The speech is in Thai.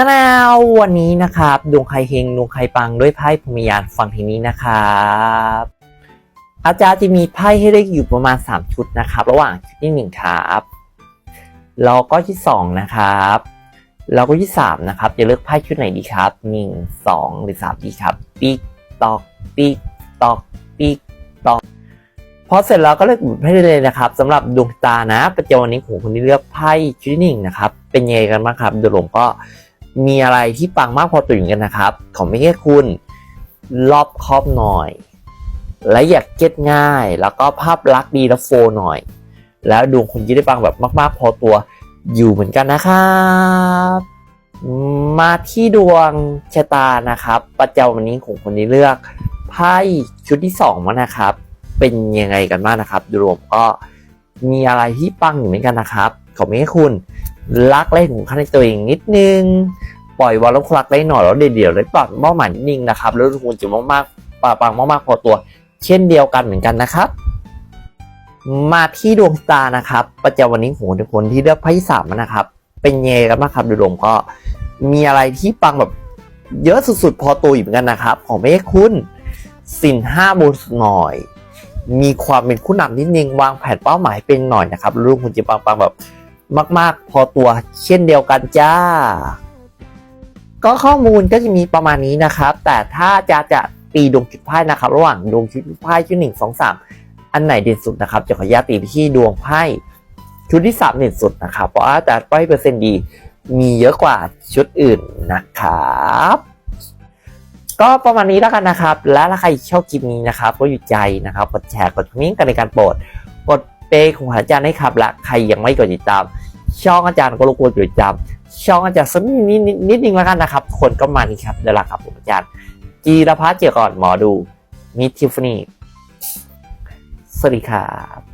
ตะนาววันนี้นะครับดวงใครเฮงดวงใครปังด้วยไพ่พรหมยานฟังทีนี้นะครับอาจารย์จะมีไพ่ให้เลือกอยู่ประมาณ 3 ชุดนะครับ ระหว่างชุดที่ 1 ครับแล้วก็ที่ 2 นะครับแล้วก็ที่ 3 นะครับ จะเลือกไพ่ชุดไหนดีครับ 1 2 หรือ 3 ดีครับ ปิ๊กตอกปิ๊กตอกปิ๊กตอกพอเสร็จแล้วก็เลือกไพ่ได้เลยนะครับสำหรับดวงตานะประจำวันนี้ของคนที่เลือกไพ่ชุดที่หนึ่งนะครับเป็นยังไงกันบ้างครับโดยรวมก็ มีอะไรที่ปังมากพอตัวอยู่กันนะครับ ขอไม่แค่คุณรอบครอบหน่อย และอยากเก็ตง่าย แล้วก็ภาพลักษณ์ดีและโฟหน่อย แล้วดวงคนที่ได้ปังแบบมากๆ พอตัวอยู่เหมือนกันนะครับ มาที่ดวงชะตานะครับ ประจำวันนี้ของคนที่เลือกไพ่ชุดที่สองมานะครับ เป็นยังไงกันบ้างนะครับดยรวมก็มีอะไรที่ปังอยู่เหมือนกันนะครับ ขอไม่ให้คุณรักเล่นของขั้นในตัวเองนิดนึง ปล่อยวอลลุ่มรักได้หน่อยแล้วเดี๋ยวๆได้ปรับเป้าหมายนิดนึงนะครับแล้วคุณจะมากๆปังปังมากๆพอตัว เช่นเดียวกันเหมือนกันนะครับ มาที่ดวงตานะครับ ประจำวันนี้ของทุกคนที่เลือกไพ่สามนะครับ เป็นยังไงกันบ้างครับดยรวมก็มีอะไรที่ปังแบบเยอะสุดๆ พอตัวอยู่เหมือนกันนะครับ ของไม่ให้คุณสินห้าบนหน่อย มีความเป็นผู้นำนิดนึงวางแผนเป้าหมายเป็นหน่อยนะครับรุ่งคุณจะปังๆแบบมาก ๆ พอตัวเช่นเดียวกันจ้า ก็ข้อมูลก็จะมีประมาณนี้นะครับ แต่ถ้าจะจะตีดวงจุดไพ่นะครับ ระหว่างดวงจุดไพ่ชุดหนึ่งสองสามอันไหนเด่นสุดนะครับจะขออนุญาตตีไปที่ดวงไพ่ชุดที่สามเด่นสุดนะครับเพราะว่าแต่ไพ่เปอร์เซ็นต์ดีมีเยอะกว่าชุดอื่นนะครับ ก็ประมาณนี้แล้วกันนะครับ และถ้าใครชอบคลิปนี้นะครับ ก็อยู่ใจนะครับกดแชร์กดคอมเมนต์กันในการโปรดกดเปย์ของอาจารย์ให้ครับและใครยังไม่กดติดตาม ช่องอาจารย์ก็รบกวนกดติดตาม ช่องอาจารย์สักนิดนิดนิดนึงแล้วกันนะครับ คนก็มานี่ครับเดี๋ยวละครับผมอาจารย์จีรพัฒน์เจียก่อนหมอดูมิทิฟนี่สวัสดีครับ